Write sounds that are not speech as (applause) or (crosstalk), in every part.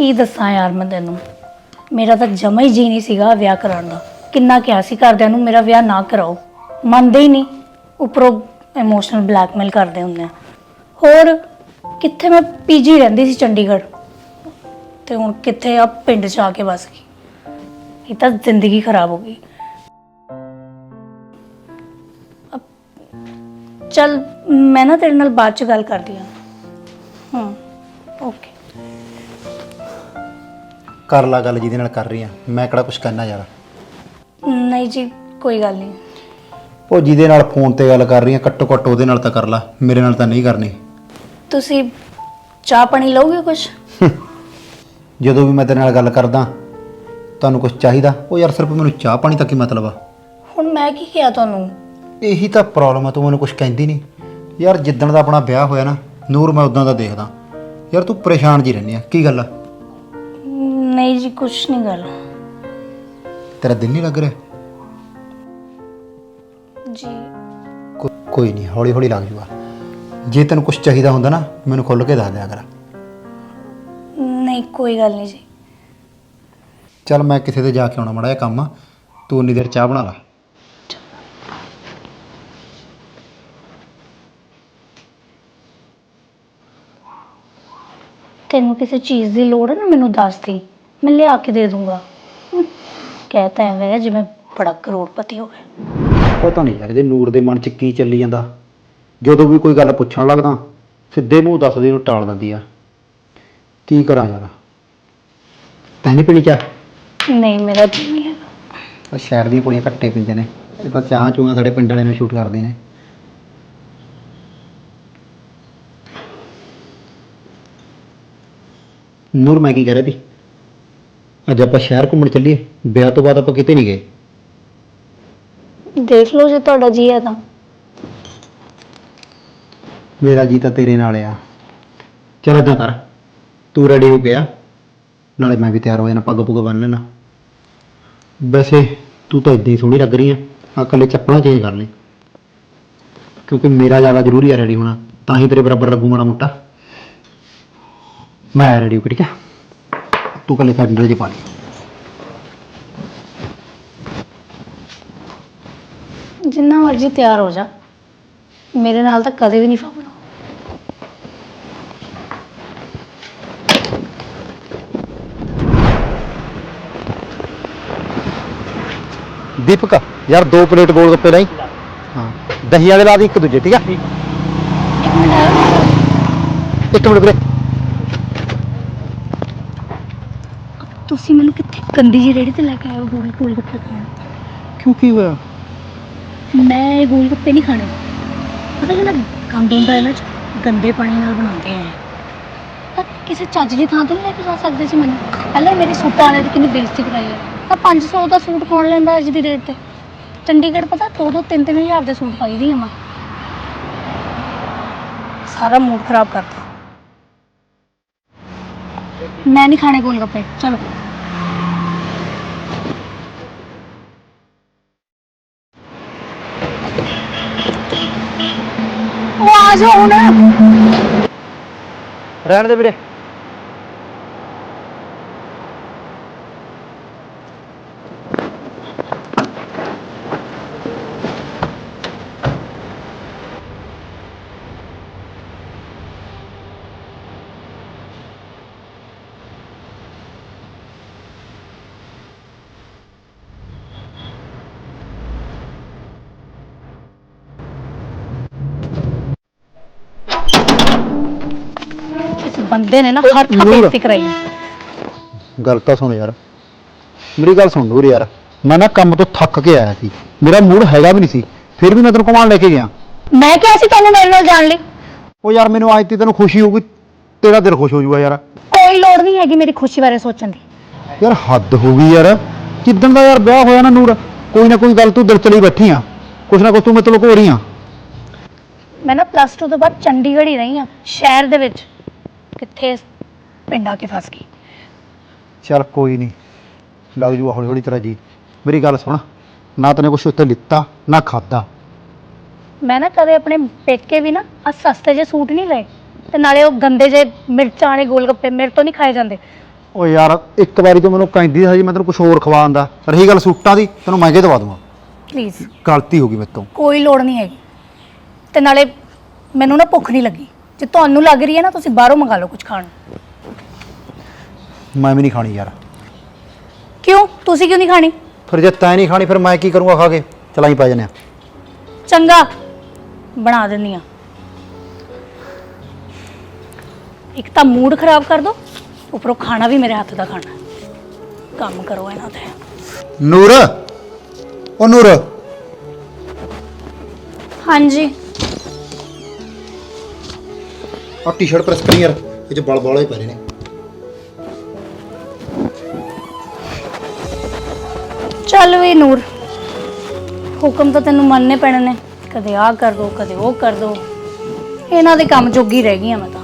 ਕੀ ਦੱਸਾਂ ਯਾਰ ਮੈਂ ਤੈਨੂੰ? ਮੇਰਾ ਤਾਂ ਜਮਾ ਹੀ ਜੀ ਨਹੀਂ ਸੀਗਾ ਵਿਆਹ ਕਰਾਉਣ ਦਾ। ਕਿੰਨਾ ਕਿਹਾ ਸੀ ਘਰਦਿਆਂ ਨੂੰ, ਮੇਰਾ ਵਿਆਹ ਨਾ ਕਰਾਓ। ਮੰਨਦੇ ਹੀ ਨਹੀਂ। ਉਪਰੋਂ ਇਮੋਸ਼ਨਲ ਬਲੈਕਮੇਲ ਕਰਦੇ ਹੁੰਦੇ ਆ। ਹੋਰ, ਕਿੱਥੇ ਮੈਂ ਪੀਜੀ ਰਹਿੰਦੀ ਸੀ ਚੰਡੀਗੜ੍ਹ? ਤੇ ਹੁਣ ਕਿੱਥੇ ਆ ਪਿੰਡ ਚ ਆ ਕੇ ਬਸ ਗਈ। ਇਹ ਤਾਂ ਜ਼ਿੰਦਗੀ ਖਰਾਬ ਹੋ ਗਈ। ਅਬ- ਚੱਲ ਮੈਂ ਨਾ ਤੇਰੇ ਨਾਲ ਬਾਅਦ ਚ ਗੱਲ ਕਰਦੀ ਹਾਂ। ਹੂੰ, ਓਕੇ। ਕਰ ਲਾ ਗੱਲ ਜਿਹਦੇ ਨਾਲ ਕਰ ਰਹੀ ਆ ਮੈਂ ਕਿਹੜਾ ਕੁਝ ਕਰਨਾ ਯਾਰ। ਨਹੀਂ ਜੀ ਕੋਈ ਗੱਲ ਨਹੀਂ। ਉਹ ਜਿਹਦੇ ਨਾਲ ਫੋਨ ਤੇ ਗੱਲ ਕਰ ਰਹੀ ਆ ਘੱਟੋ ਘੱਟ ਉਹਦੇ ਨਾਲ ਤਾਂ ਕਰ ਲਾ ਮੇਰੇ ਨਾਲ ਤਾਂ ਨਹੀਂ ਕਰਨੀ। ਤੁਸੀਂ ਚਾਹ ਪਾਣੀ ਲਓਗੇ ਕੁਝ (laughs) ਜਦੋਂ ਵੀ ਮੈਂ ਤੇਰੇ ਨਾਲ ਗੱਲ ਕਰਦਾ ਤੁਹਾਨੂੰ ਕੁਝ ਚਾਹੀਦਾ? ਉਹ ਯਾਰ ਸਿਰਫ ਮੈਨੂੰ ਚਾਹ ਪਾਣੀ ਤੱਕ ਹੀ ਮਤਲਬ ਆ। ਹੁਣ ਮੈਂ ਕੀ ਕਿਹਾ ਤੁਹਾਨੂੰ? ਇਹੀ ਤਾਂ ਪ੍ਰੋਬਲਮ ਆ ਤੂੰ ਮੈਨੂੰ ਕੁਝ ਕਹਿੰਦੀ ਨਹੀਂ। ਯਾਰ ਜਿੱਦਣ ਦਾ ਆਪਣਾ ਵਿਆਹ ਹੋਇਆ ਨਾ ਨੂਰ ਮੈਂ ਉਦਾਂ ਦਾ ਦੇਖਦਾ। ਯਾਰ ਤੂੰ ਪਰੇਸ਼ਾਨ ਜੀ ਰਹਿੰਦੀ ਆ ਕੀ ਗੱਲ ਆ? ਨਹੀਂ ਜੀ ਕੁਝ ਨਹੀਂ ਗੱਲ। ਤੇਰਾ ਦਿਲ ਨਹੀਂ ਲੱਗ ਰਿਹਾ ਜੀ। ਕੋ- ਕੋਈ ਨਹੀਂ ਹੌਲੀ ਹੌਲੀ ਲੱਗ ਜੂਗਾ। ਜੇ ਤੈਨੂੰ ਕੁਝ ਚਾਹੀਦਾ ਹੁੰਦਾ ਨਾ ਮੈਨੂੰ ਖੁੱਲ ਕੇ ਦੱਸ ਦਿਆ ਕਰ। ਨਹੀਂ ਕੋਈ ਗੱਲ ਨਹੀਂ ਜੀ। ਚੱਲ ਮੈਂ ਕਿਸੇ ਤੇ ਜਾ ਕੇ ਆਉਣਾ ਮੜਾ ਜਿਹਾ ਕੰਮ ਆ। ਤੂੰ ਉਨੀ ਦੇਰ ਚਾਹ ਬਣਾ ਲਾ। ਤੈਨੂੰ ਕਿਸੇ ਚੀਜ਼ ਦੀ ਲੋੜ ਹੈ ਨਾ ਮੈਨੂੰ ਦੱਸ ਦੇ। ਮੈਂ ਲਿਆ ਕੇ ਦੇ ਦੂੰਗਾ। ਕਹਿਤਾ ਐਵੇਂ ਜਿਵੇਂ ਬੜਾ ਕਰੋੜਪਤੀ ਹੋਵੇ। ਪਤਾ ਨਹੀਂ ਯਾਰ ਇਹਦੇ ਨੂਰ ਦੇ ਮਨ 'ਚ ਕੀ ਚੱਲੀ ਜਾਂਦਾ। ਜਦੋਂ ਵੀ ਕੋਈ ਗੱਲ ਪੁੱਛਣ ਲੱਗਦਾ ਸਿੱਧੇ ਮੂੰਹ ਦੱਸਦੀ ਨੂੰ ਟਾਲ ਦਿੰਦੀ ਆ। ਕੀ ਕਰਾਂ ਯਾਰ? ਤੈਨੂੰ ਪੀਣੀ ਚਾਹ? ਨਹੀਂ ਮੇਰਾ ਦਿਲ ਨਹੀਂ ਹੈਗਾ। ਉਹ ਸ਼ਹਿਰ ਦੀਆਂ ਕੁੜੀਆਂ ਘੱਟੇ ਪੀਂਦੇ ਨੇ। ਇਹ ਤਾਂ ਚਾਹ ਚੂਹਾਂ ਸਾਡੇ ਪਿੰਡ ਵਾਲਿਆਂ ਨੂੰ ਸ਼ੂਟ ਕਰਦੇ ਨੇ। ਨੂਰ ਮੈਂ ਕੀ ਕਹਿ ਰਿਹਾ ਸੀ? ਅੱਜ ਆਪਾਂ ਸ਼ਹਿਰ ਘੁੰਮਣ ਚੱਲੀਏ। ਵਿਆਹ ਤੋਂ ਬਾਅਦ ਆਪਾਂ ਕਿਤੇ ਨਹੀਂ ਗਏ। ਦੇਖ ਲਓ ਜੇ ਤੁਹਾਡਾ ਜੀ ਹੈ ਤਾਂ। ਮੇਰਾ ਜੀ ਤਾਂ ਤੇਰੇ ਨਾਲ ਆ। ਚਲ ਏਦਾਂ ਕਰ ਤੂੰ ਰੈਡੀ ਹੋ ਗਿਆ ਨਾਲੇ ਮੈਂ ਵੀ ਤਿਆਰ ਹੋ ਜਾਣਾ ਪੱਗ ਪੁੱਗ ਬੰਨ ਲੈਣਾ। ਵੈਸੇ ਤੂੰ ਤਾਂ ਇਦਾਂ ਹੀ ਸੋਹਣੀ ਲੱਗ ਰਹੀ ਆ। ਆ ਕੱਲੇ ਚੱਪਲਾਂ ਚੇਂਜ ਕਰ ਲੈ ਕਿਉਂਕਿ ਮੇਰਾ ਜ਼ਿਆਦਾ ਜ਼ਰੂਰੀ ਆ ਰੈਡੀ ਹੋਣਾ ਤਾਂ ਹੀ ਤੇਰੇ ਬਰਾਬਰ ਲੱਗੂ ਮਾੜਾ ਮੋਟਾ। ਮੈਂ ਰੈਡੀ ਹੋ ਕੇ, ਠੀਕ ਆ। ਤੂੰ ਕੱਲੇ ਸੈਂਡਲ ਜੇ ਪਾ ਲਈ। ਜਿੰਨਾ ਮਰਜ਼ੀ ਤਿਆਰ ਹੋ ਜਾ। ਮੇਰੇ ਨਾਲ ਤਾਂ ਕਦੇ ਵੀ ਨਹੀਂ ਫਾਉਣਾ ਦੀਪਕ ਯਾਰ ਦੋ ਪਲੇਟ ਗੋਲ ਗੱਪੇ ਲਈ। ਹਾਂ। ਦਹੀਂ ਵਾਲੇ ਲਾ ਦੀ ਇੱਕ ਦੂਜੇ ਠੀਕ ਆ? ਇੱਕ ਮਿੰਟ ਵੀਰੇ। ਤੁਸੀਂ ਮੈਨੂੰ ਕਿੱਥੇ ਗੰਦੀ ਜਿਹੀ ਰੇੜੀ ਤੇ ਲੈ ਕੇ ਆਏ ਹੋ ਗੋਲ ਗੋਲ ਗੱਪੇ ਖਾਣ? ਕਿਉਂ ਕੀ ਹੋਇਆ? ਮੈਂ ਇਹ ਗੋਲ ਗੱਪੇ ਨਹੀਂ ਖਾਣੇ। ਪਤਾ ਜਿਹੜਾ ਗੰਦ ਹੁੰਦਾ ਇਹਨਾਂ ਚ? ਗੰਦੇ ਪਾਣੀ ਨਾਲ ਬਣਾਉਂਦੇ ਆ। ਤਾਂ ਕਿਸੇ ਚੱਜ ਦੀ ਥਾਂ ਤੇ ਨਹੀਂ ਲੈ ਕੇ ਜਾ ਸਕਦੇ ਸੀ ਮੈਨੂੰ। ਪਹਿਲਾਂ ਮੇਰੀ ਸੂਟਾਂ ਵਾਲੇ ਦੀ ਕਿੰਨੀ ਬੇਇੱਜ਼ਤੀ ਕਰਾਈ ਹੈ ਤਾਂ 500 ਦਾ ਸੂਟ ਕੌਣ ਲੈਂਦਾ ਅੱਜ ਦੀ ਡੇਟ ਤੇ? ਚੰਡੀਗੜ੍ਹ ਪਤਾ ਦੋ ਦੋ ਤਿੰਨ ਤਿੰਨ ਹਜ਼ਾਰ ਦੇ ਸੂਟ ਪਾਈਦੀ ਆ ਮੈਂ। ਸਾਰਾ ਮੂਡ ਖਰਾਬ ਕਰਤਾ। ਮੈਂ ਨਹੀਂ ਖਾਣੇ ਗੋਲ ਗੱਪੇ। ਚਲੋ। ਆ ਜਾਓ ਹੁਣ। ਰਹਿਣ ਦੇ ਵੀਰੇ ਇਸ ਬੰਦੇ ਨੇ ਨਾ ਹਰ ਥਾਂ ਨੂਰ। ਬੇਇੱਜ਼ਤੀ ਕਰਾਈ ਹੈ। ਗੱਲ ਤਾਂ ਸੁਣ ਯਾਰ। ਮੇਰੀ ਗੱਲ ਸੁਣ ਨੂਰ ਯਾਰ। ਮੈਂ ਨਾ ਕੰਮ ਤੋਂ ਥੱਕ ਕੇ ਆਇਆ ਸੀ। ਮੇਰਾ ਮੂਡ ਹੈਗਾ ਵੀ ਨਹੀਂ ਸੀ। ਫਿਰ ਵੀ ਮੈਂ ਤੈਨੂੰ ਘੁਮਾਉਣ ਲੈ ਕੇ ਗਿਆ। ਮੈਂ ਕਿਹਾ ਸੀ ਤੁਹਾਨੂੰ ਮੇਰੇ ਨਾਲ ਜਾਣ ਲਈ। ਉਹ ਯਾਰ ਮੈਨੂੰ ਅੱਜ ਤੇ ਤੈਨੂੰ ਖੁਸ਼ੀ ਹੋਊਗੀ। ਤੇਰਾ ਦਿਲ ਖੁਸ਼ ਹੋ ਜਾਊਗਾ ਯਾਰ। ਕੋਈ ਲੋੜ ਨਹੀਂ ਹੈਗੀ ਮੇਰੀ ਖੁਸ਼ੀ ਬਾਰੇ ਸੋਚਣ ਦੀ। ਯਾਰ ਹੱਦ ਹੋ ਗਈ ਯਾਰ। ਕਿਦਾਂ ਦਾ ਯਾਰ ਵਿਆਹ ਹੋਇਆ ਨਾ ਨੂਰ? ਕੋਈ ਨਾ ਕੋਈ ਗੱਲ ਤੂੰ ਦਿਲ ਚ ਲਈ ਬੈਠੀ ਆ। ਕੁਛ ਨਾ ਕੁਛ ਤੂੰ ਮੇਰੇ ਤੋਂ ਲੁਕੋ ਰਹੀ ਆ। ਮੈਂ ਨਾ ਪਲੱਸ 2 ਤੋਂ ਬਾਅਦ ਚੰਡੀਗੜ੍ਹ ਹੀ ਰਹੀ ਹਾਂ ਸ਼ਹਿਰ ਦੇ ਵਿੱਚ। ਕਿੱਥੇ ਪਿੰਡ ਆ ਕੇ ਫਸ ਗਈ। ਚੱਲ ਕੋਈ ਨਹੀਂ ਲੱਗ ਜੂਗਾ ਹੌਲੀ ਹੌਲੀ ਤੇਰਾ ਜੀ। ਮੇਰੀ ਗੱਲ ਸੁਣ ਨਾ ਤੈਨੇ ਕੁਛ ਉੱਤੇ ਲਿੱਤਾ ਨਾ ਖਾਦਾ ਮੈਂ ਨਾ ਕਦੇ ਆਪਣੇ ਪੇਕੇ ਵੀ ਨਾ ਆ ਸਸਤੇ ਜਿਹੇ ਸੂਟ ਨਹੀਂ ਲਏ ਤੇ ਨਾਲੇ ਉਹ ਗੰਦੇ ਜਿਹੇ ਮਿਰਚਾਂ ਵਾਲੇ ਗੋਲ ਗੱਪੇ ਮੇਰੇ ਤੋਂ ਨਹੀਂ ਖਾਏ ਜਾਂਦੇ। ਓ ਯਾਰ ਇੱਕ ਵਾਰੀ ਤੂੰ ਮੈਨੂੰ ਕਹਿੰਦੀ ਸੀ ਮੈਂ ਤੈਨੂੰ ਕੁਝ ਹੋਰ ਖਵਾਉਣ ਦਾ। ਰਹੀ ਗੱਲ ਸੂਟਾਂ ਦੀ ਤੈਨੂੰ ਮਹਿੰਗੇ ਦਵਾ ਦੂੰਗਾ ਪਲੀਜ਼ ਗਲਤੀ ਹੋ ਗਈ ਮੇਰੇ ਤੋਂ। ਕੋਈ ਲੋੜ ਨਹੀਂ ਹੈਗੀ। ਤੇ ਨਾਲੇ ਮੈਨੂੰ ਨਾ ਭੁੱਖ ਨਹੀਂ ਲੱਗੀ। ਜੇ ਤੁਹਾਨੂੰ ਲੱਗ ਰਹੀ ਹੈ ਨਾ ਤੁਸੀਂ ਬਾਹਰੋਂ ਮੰਗਾ ਲਓ ਕੁਝ ਖਾਣ। ਨੂੰ। ਮੈਂ ਵੀ ਨਹੀਂ ਖਾਣੀ ਯਾਰ। ਕਿਉਂ? ਤੁਸੀਂ ਕਿਉਂ ਨਹੀਂ ਖਾਣੀ? ਫਿਰ ਜੇ ਤੈਂ ਨਹੀਂ ਖਾਣੀ ਫਿਰ ਮੈਂ ਕੀ ਕਰੂੰਗਾ ਖਾ ਕੇ? ਚਲਾਈ ਪਾ ਜਨੇ ਚੰਗਾ। ਬਣਾ ਦਿੰਦੀ ਆ ਇੱਕ ਤਾਂ ਮੂਡ ਖਰਾਬ ਕਰ ਦੋ ਉੱਪਰੋਂ ਖਾਣਾ ਵੀ ਮੇਰੇ ਹੱਥ ਦਾ ਖਾਣਾ। ਕੰਮ ਕਰੋ ਇਹਨਾਂ ਤੇ। ਨੂਰ ਓ ਨੂਰ। ਹਾਂਜੀ। ਆ ਟੀ-ਸ਼ਰਟ ਪ੍ਰੈਸ ਕਰੀ ਇਹ ਚ ਬਲ ਬਲ ਹੀ ਨੇ। ਚੱਲ ਵੀ ਨੂਰ, ਹੁਕਮ ਤਾਂ ਤੈਨੂੰ ਮੰਨਨੇ ਪੈਣੇ ਨੇ। ਕਦੇ ਆਹ ਕਰ ਦੋ, ਕਦੇ ਉਹ ਕਰ ਦੋ। ਇਹਨਾਂ ਦੇ ਕੰਮ ਜੋਗੀ ਰਹਿ ਗਈ ਮੈਂ ਤਾਂ।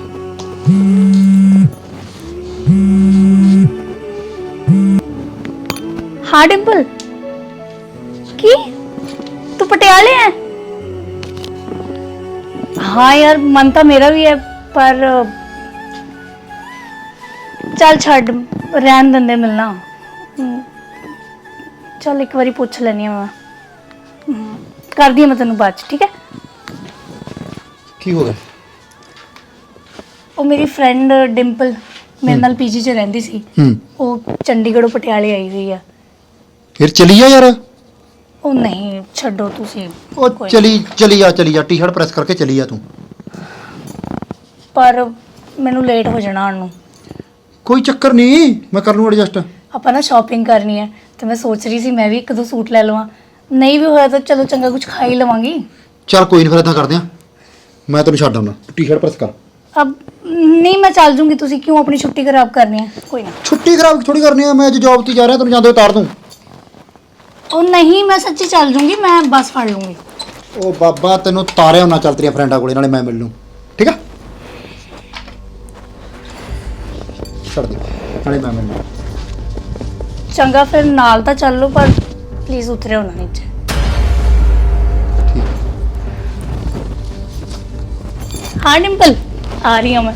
ਹਾਂ, ਡਿੰਪਲ? ਕੀ? ਤੂੰ ਪਟਿਆਲੇ ਹੈ ਹਾਂ ਯਾਰ, ਮਨ ਤਾਂ ਮੇਰਾ ਵੀ ਹੈ ਪਰ ਚੱਲ ਛੱਡ ਰਹਿਣ ਦਿੰਦੇ ਮਿਲਣਾ। ਹਮ, ਚੱਲ ਇੱਕ ਵਾਰੀ ਪੁੱਛ ਲੈਣੀ ਆ ਮੈਂ। ਹਮ, ਕਰਦੀ ਆ ਮੈਂ ਤੈਨੂੰ ਬਾਅਦ ਚ ਠੀਕ ਹੈ? ਕੀ ਹੋ ਗਿਆ? ਉਹ ਮੇਰੀ ਫਰੈਂਡ ਡਿੰਪਲ ਮੇਰੇ ਨਾਲ ਪੀਜੀ 'ਚ ਰਹਿੰਦੀ ਸੀ। ਹੂੰ ਉਹ ਚੰਡੀਗੜ੍ਹੋਂ ਪਟਿਆਲੇ ਆਈ ਹੋਈ ਆ। ਫਿਰ ਚਲੀ ਆ ਯਾਰ? ਉਹ ਨਹੀਂ ਛੱਡੋ ਤੁਸੀਂ। ਉਹ ਕੋਈ- ਚਲੀ ਚਲੀ ਆ ਚਲੀ ਆ। ਟੀ-ਸ਼ਰਟ ਪ੍ਰੈਸ ਕਰਕੇ ਚਲੀ ਆ ਤੂੰ। ਪਰ ਮੈਨੂੰ ਲੇਟ ਹੋ ਜਾਣਾ ਆਉਣ ਨੂੰ। ਕੋਈ ਚੱਕਰ ਨਹੀਂ ਮੈਂ ਕਰ ਲੂੰ ਐਡਜਸਟ ਆਪਾਂ ਨਾ ਸ਼ਾਪਿੰਗ ਕਰਨੀ ਹੈ ਤੇ ਮੈਂ ਸੋਚ ਰਹੀ ਸੀ ਮੈਂ ਵੀ ਇੱਕ ਦੋ ਸੂਟ ਲੈ ਲਵਾਂ। ਨਹੀਂ ਵੀ ਹੋਇਆ ਤਾਂ ਚਲੋ ਚੰਗਾ ਕੁਝ ਖਾ ਹੀ ਲਵਾਂਗੀ। ਚੱਲ ਕੋਈ ਨਹੀਂ ਫਿਰ ਇਦਾਂ ਕਰਦੇ ਆ ਮੈਂ ਤੈਨੂੰ ਛੱਡ ਆਉਣਾ ਟੀ-ਸ਼ਰਟ ਪ੍ਰੈਸ ਕਰ। ਅਬ ਨਹੀਂ ਮੈਂ ਚੱਲ ਜੂੰਗੀ ਤੁਸੀਂ ਕਿਉਂ ਆਪਣੀ ਛੁੱਟੀ ਖਰਾਬ ਕਰਨੀ ਹੈ? ਕੋਈ ਨਾ। ਛੁੱਟੀ ਖਰਾਬ ਥੋੜੀ ਕਰਨੀ ਆ ਮੈਂ ਅੱਜ ਜੌਬ ਤੇ ਜਾ ਰਿਹਾ ਤੈਨੂੰ ਜਾਂਦੇ ਉਤਾਰ ਦੂੰ। ਉਹ ਨਹੀਂ ਮੈਂ ਸੱਚੀ ਚੱਲ ਜੂੰਗੀ ਮੈਂ ਬੱਸ ਫੜ ਲੂੰਗੀ ਉਹ ਬਾਬਾ ਤੈਨੂੰ ਤਾਰਿਆ ਹੁਣਾ ਚੱਲ ਤੇਰੀਆਂ ਫਰੈਂਡਾਂ ਕੋਲੇ ਨਾਲੇ ਮੈਂ ਮਿਲ ਲੂੰ ਠੀਕ ਆ? ਛੱਡ ਦੇ ਨਾਲੇ ਮੈਂ ਮੈਨੂੰ ਚੰਗਾ ਫਿਰ ਨਾਲ ਤਾਂ ਚੱਲ ਲਓ ਪਰ ਪਲੀਜ਼ ਉਤਰਿਓ ਨਾ ਨੀਚੇ। ਹਾਂ ਡਿੰਪਲ ਆ ਰਹੀ ਹਾਂ ਮੈਂ।